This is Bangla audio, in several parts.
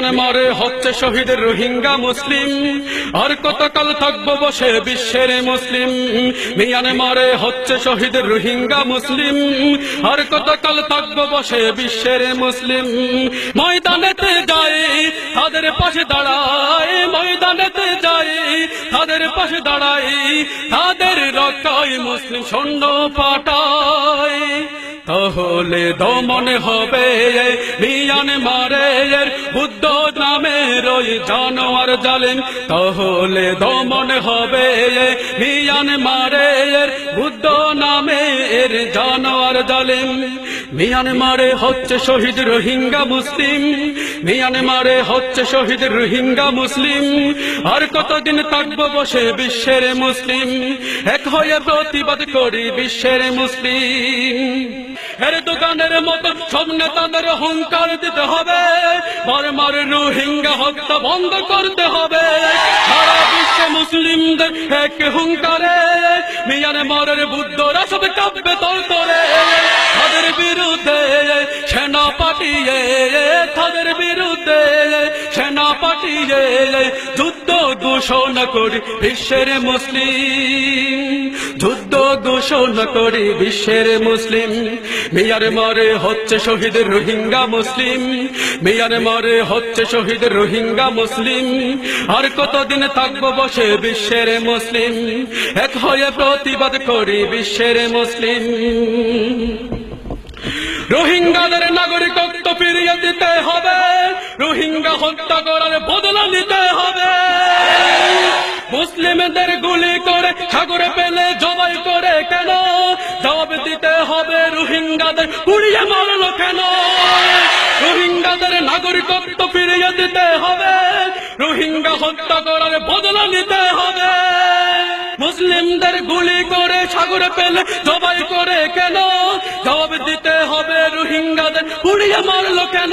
মরে হচ্ছে শহীদের রোহিঙ্গা মুসলিম। আর কতকাল থাকব বসে বিশ্বের মুসলিম। মিয়ানে মরে হচ্ছে শহীদের রোহিঙ্গা মুসলিম। আর কতকাল থাকব বসে বিশ্বের মুসলিম। ময়দানেতে যায় তাদের পাশে দাঁড়ায় ময়দানেতে যায় তাদের পাশে দাঁড়ায় তাদের রক্ষায় মুসলিম সৈন্য পাঠায় তাহলে দমন হবে মিয়ান মারে বুদ্ধ নামের ওই জানোয়ার জালেম। তাহলে দমন হবে মিয়ান মারে বুদ্ধ নামের জানোয়ার জালেম। মিয়ান মারে হচ্ছে শহীদ রোহিঙ্গা মুসলিম। মিয়ান মারে হচ্ছে শহীদ রোহিঙ্গা মুসলিম। আর কতদিন থাকব বসে বিশ্বের মুসলিম। এক হয়ে প্রতিবাদ করি বিশ্বের মুসলিম। এর দোকানের মতো সব নেতাদের হুঙ্কার দিতে হবে। বর্মার রোহিঙ্গা হত্যা বন্ধ করতে হবে। মুসলিমদের এক হুঙ্কারে মিয়ানে মরের বুদ্ধরা সব কাব্যে তোর করে তাদের বিরুদ্ধে সেনা পাঠিয়ে তাদের বিরুদ্ধে সেনা পাঠিয়ে যুদ্ধ ঘোষণা করি বিশ্বের মুসলিম, যুদ্ধ ঘোষণা করি বিশ্বের মুসলিম। মিয়ার মরে হচ্ছে শহীদ রোহিঙ্গা মুসলিম, মিয়ার মরে হচ্ছে শহীদ রোহিঙ্গা মুসলিম। আর কতদিন থাকব বসে বিশ্বের মুসলিম, এক হয়ে প্রতিবাদ করি বিশ্বের মুসলিম। রোহিঙ্গাদের দিতে হবে। রোহিঙ্গা হত্যা করার বদলা নিতে হবে। মুসলিমদের গুলি করে, সাগরে পেলে জবাই করে কেন? জবাব দিতে হবে রোহিঙ্গাদের। পুড়িয়ে মারলো কেন? রোহিঙ্গাদের নাগরিকত্ব ফিরিয়ে দিতে হবে। রোহিঙ্গা হত্যা করার বদলা নিতে হবে। মুসলিমদের গুলি করে, সাগরে পেলে জবাই করে কেন? জবাব পুড়িয়ে মারলো কেন?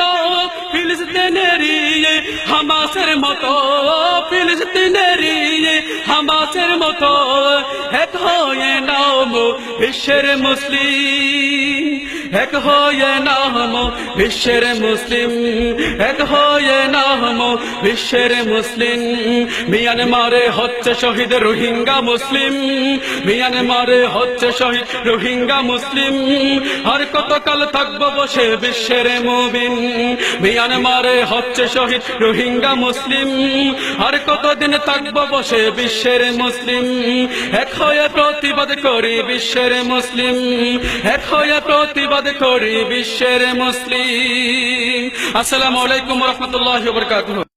ফিলিস্তিনেরি হামাসের মতো। ফিলিস্তিনেরি হামাসের মতো। এক হয়ে নাম বিশ্বের মুসলিম। এক হয়ে নাম বিশ্বের মুসলিম, এক হয়ে নাম বিশ্বের মুসলিম। মিয়ানমারে হচ্ছে শহীদ রোহিঙ্গা মুসলিম, মিয়ানমারে হচ্ছে শহীদ রোহিঙ্গা মুসলিম। আর কতকাল থাকব বসে বিশ্বের মুবিন মিয়ানমারে হচ্ছে শহীদ রোহিঙ্গা মুসলিম। আর কতদিন থাকব বসে বিশ্বের মুসলিম, এক হয়ে প্রতিবাদ করি বিশ্বের মুসলিম। এক হয়ে প্রতিবাদ করি বিশ্বের মুসলিম। আসসালামু আলাইকুম রহমতুল্লাহ বরকাতুহ।